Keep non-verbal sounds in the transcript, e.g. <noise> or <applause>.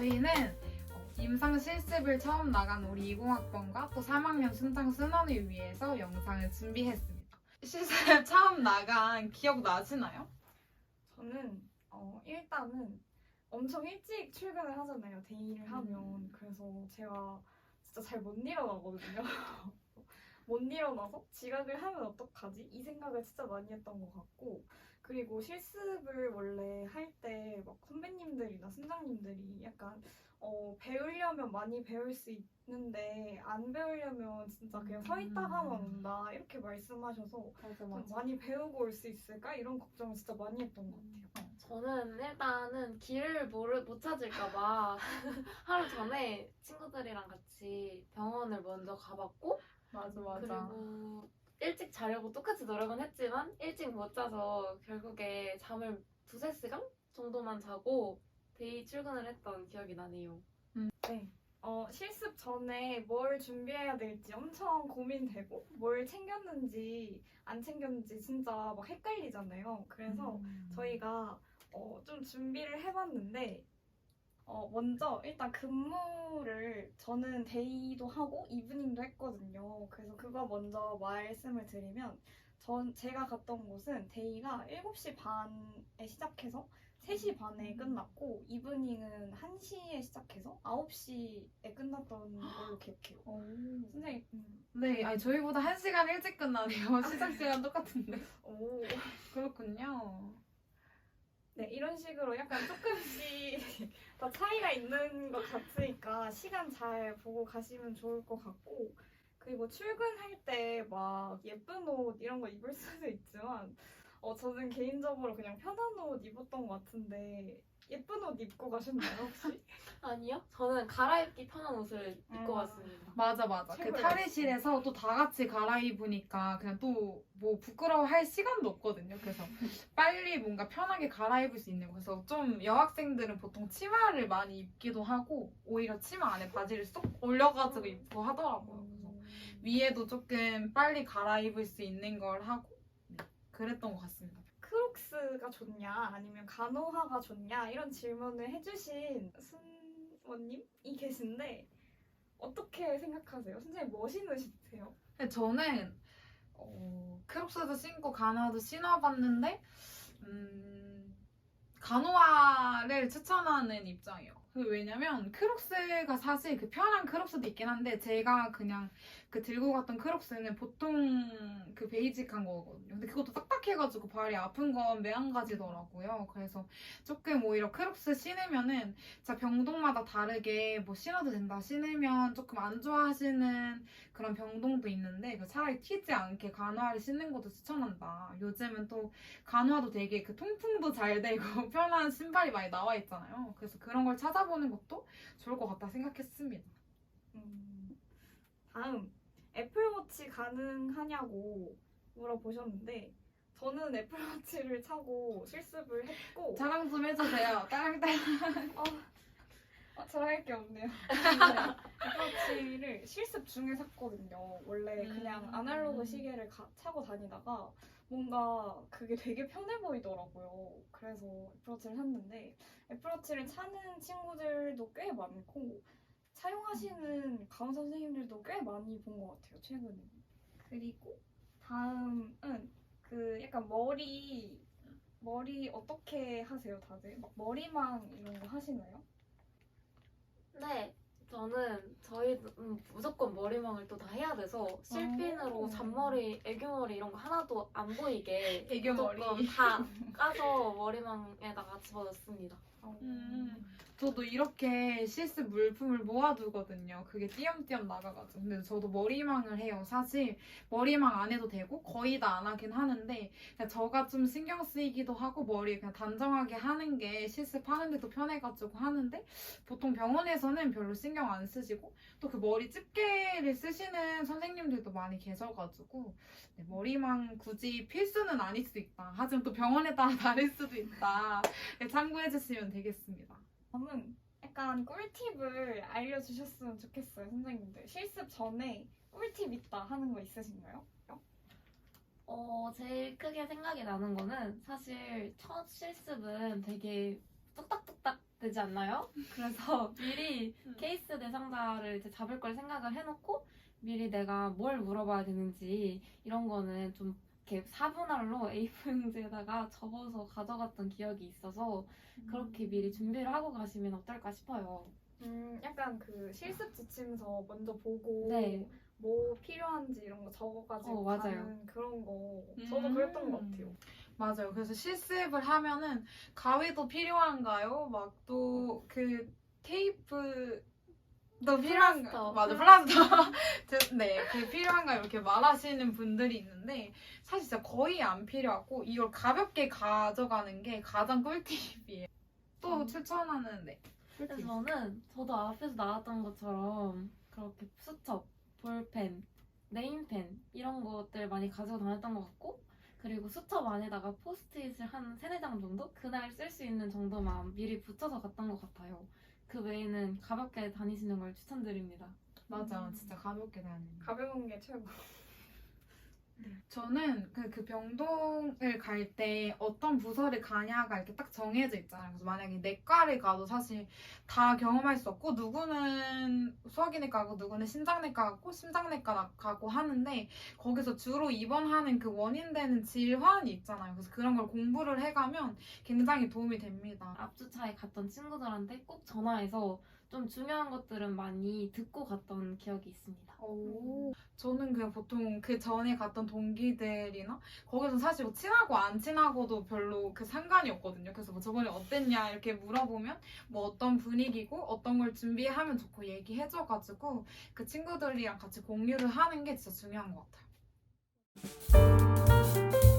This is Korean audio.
저희는 어, 임상 실습을 처음 나간 우리 20학번과 또 3학년 순장 순원을 위해서 영상을 준비했습니다. 실습 <laughs> 처음 나간 기억 나시나요? 저는 어, 일단은 엄청 일찍 출근을 하잖아요. 데이를 하면. 그래서 제가 진짜 잘 못 일어나거든요. <laughs> 못 일어나서 지각을 하면 어떡하지? 이 생각을 진짜 많이 했던 것 같고 그리고 실습을 원래 할 선배님들이나 순장님들이. 약간 어, 배우려면 많이 배울 수 있는데 안 배우려면 진짜 그냥 서 있다가만 온다 이렇게 말씀하셔서 맞아 좀 많이 배우고 올 수 있을까? 이런 걱정을 진짜 많이 했던 것 같아요. 저는 일단은 길을 모르, 못 찾을까봐 <laughs> 하루 전에 친구들이랑 같이 병원을 먼저 가봤고 맞아. 그리고 일찍 자려고 똑같이 노력은 했지만 일찍 못 자서 결국에 잠을 두세 시간 정도만 자고 데이 출근을 했던 기억이 나네요. 네. 어, 실습 전에 뭘 준비해야 될지 엄청 고민되고 뭘 챙겼는지 안 챙겼는지 진짜 막 헷갈리잖아요. 그래서 음. 저희가 어, 좀 준비를 해봤는데 어, 먼저 일단 근무를 저는 데이도 하고 이브닝도 했거든요. 그래서 그거 먼저 말씀을 드리면 전 제가 갔던 곳은 데이가 7시 반에 시작해서 3시 반에 끝났고 이브닝은 1시에 시작해서 9시에 끝났던 걸로 기억해요. 선생님, 음, 네, 아니 저희보다 1시간 일찍 끝나네요. 시작 시간 똑같은데. 오. 그렇군요. 네, 이런 식으로 약간 조금씩 다 차이가 있는 것 같으니까 시간 잘 보고 가시면 좋을 것 같고 그리고 출근할 때 막 예쁜 옷 이런 거 입을 수도 있지만 어, 저는 개인적으로 그냥 편한 옷 입었던 것 같은데 예쁜 옷 입고 가셨나요 혹시? <laughs> 아니요? 저는 갈아입기 편한 옷을 입고 아. 갔습니다. 맞아 맞아. 그 탈의실에서 또 다 같이 갈아입으니까 그냥 또 뭐 부끄러워할 시간도 없거든요. 그래서 <laughs> 빨리 뭔가 편하게 갈아입을 수 있는 거. 그래서 좀 여학생들은 보통 치마를 많이 입기도 하고 오히려 치마 안에 바지를 쏙 올려가지고 입고 하더라고요. 그래서 위에도 조금 빨리 갈아입을 수 있는 걸 하고 네, 그랬던 것 같습니다. 크록스가 좋냐 아니면 간호화가 좋냐 이런 질문을 해주신 순원님이 계신데 어떻게 생각하세요? 선생님 뭐 신으시세요? 근데 저는 어, 크록스도 신고 간호화도 신어봤는데 음, 간호화를 추천하는 입장이에요. 그 왜냐면 크록스가 사실 그 편한 크록스도 있긴 한데 제가 그냥 그 들고 갔던 크록스는 보통 그 베이직한 거거든요. 근데 그것도 딱딱해가지고 발이 아픈 건 매한가지더라고요. 그래서 조금 오히려 크록스 신으면은 진짜 병동마다 다르게 뭐 신어도 된다 신으면 조금 안 좋아하시는 그런 병동도 있는데 그 차라리 튀지 않게 간호화를 신는 것도 추천한다. 요즘은 또 간호화도 되게 그 통풍도 잘 되고 <laughs> 편한 신발이 많이 나와 있잖아요. 그래서 그런 걸 찾아 보는 것도 좋을 것 같다 생각했습니다. 음, 다음 애플워치 가능하냐고 물어보셨는데 저는 애플워치를 차고 실습을 했고 자랑 좀 해주세요. <laughs> 따랑따랑. 어, 어, 잘할 게 없네요. 네, <laughs> 애플워치를 실습 중에 샀거든요. 원래 그냥 음. 아날로그 시계를 가- 차고 다니다가 뭔가 그게 되게 편해 보이더라고요. 그래서 애플워치를 샀는데 애플워치를 차는 친구들도 꽤 많고 사용하시는 간호사 선생님들도 꽤 많이 본 것 같아요. 최근에. 그리고 다음은 그 약간 머리 머리 어떻게 하세요, 다들? 막 머리망 이런 거 하시나요? 네, 저는 저희 음, 무조건 머리망을 또 다 해야 돼서 실핀으로 오. 잔머리, 애교머리 이런 거 하나도 안 보이게 애교 머리. 무조건 다 까서 머리망에다가 집어넣습니다. 음. 저도 이렇게 실습 물품을 모아두거든요. 그게 띄엄띄엄 나가가지고. 근데 저도 머리망을 해요. 사실 머리망 안 해도 되고 거의 다 안 하긴 하는데 저가 좀 신경 쓰이기도 하고 머리 그냥 단정하게 하는 게 실습하는데도 편해가지고 하는데 보통 병원에서는 별로 신경 안 쓰시고 또 그 머리 집게를 쓰시는 선생님들도 많이 계셔가지고 네, 머리망 굳이 필수는 아닐 수도 있다. 하지만 또 병원에 따라 <laughs> 다를 수도 있다. 네, 참고해 주시면 되겠습니다. 저는 약간 꿀팁을 알려주셨으면 좋겠어요, 선생님들. 실습 전에 꿀팁 있다 하는 거 있으신가요? 어, 제일 크게 생각이 나는 거는 사실 첫 실습은 되게 뚝딱뚝딱 되지 않나요? <laughs> 그래서 미리 음. 케이스 대상자를 이제 잡을 걸 생각을 해놓고 미리 내가 뭘 물어봐야 되는지 이런 거는 좀 이렇게 사분할로 A4용지에다가 적어서 가져갔던 기억이 있어서 그렇게 미리 준비를 하고 가시면 어떨까 싶어요. 음, 약간 그 실습 지침서 먼저 보고 네. 뭐 필요한지 이런 거 적어가지고 어, 맞아요. 가는 그런 거 저도 음. 그랬던 것 같아요. 맞아요. 그래서 실습을 하면은 가위도 필요한가요? 막 또 그 테이프 도 필요한가? 플라스터. 맞아, 플라스터. <laughs> 저- 네, 그 필요한가 이렇게 말하시는 분들이 있는데 사실 진짜 거의 안 필요하고 이걸 가볍게 가져가는 게 가장 꿀팁이에요. 또 음. 추천하는 네. 그래서 꿀팁. 저는 저도 앞에서 나왔던 것처럼 그렇게 수첩, 볼펜, 네임펜 이런 것들 많이 가지고 다녔던 것 같고 그리고 수첩 안에다가 포스트잇을 한 세네 장 정도 그날 쓸 수 있는 정도만 미리 붙여서 갔던 것 같아요. 그 외에는 가볍게 다니시는 걸 추천드립니다. 맞아, 음. 진짜 가볍게 다니는. 거. 가벼운 게 최고. 저는 그, 그 병동을 갈 때 어떤 부서를 가냐가 이렇게 딱 정해져 있잖아요. 그래서 만약에 내과를 가도 사실 다 경험할 수 없고, 누구는 소화기내과 가고, 누구는 심장내과 가고, 심장내과 가고 하는데, 거기서 주로 입원하는 그 원인되는 질환이 있잖아요. 그래서 그런 걸 공부를 해가면 굉장히 도움이 됩니다. 앞주차에 갔던 친구들한테 꼭 전화해서 좀 중요한 것들은 많이 듣고 갔던 기억이 있습니다. 오. 저는 그냥 보통 그 전에 갔던 동기들이나 거기서 사실 뭐 친하고 안 친하고도 별로 그 상관이 없거든요. 그래서 뭐 저번에 어땠냐 이렇게 물어보면 뭐 어떤 분위기고 어떤 걸 준비하면 좋고 얘기해줘가지고 그 친구들이랑 같이 공유를 하는 게 진짜 중요한 것 같아요.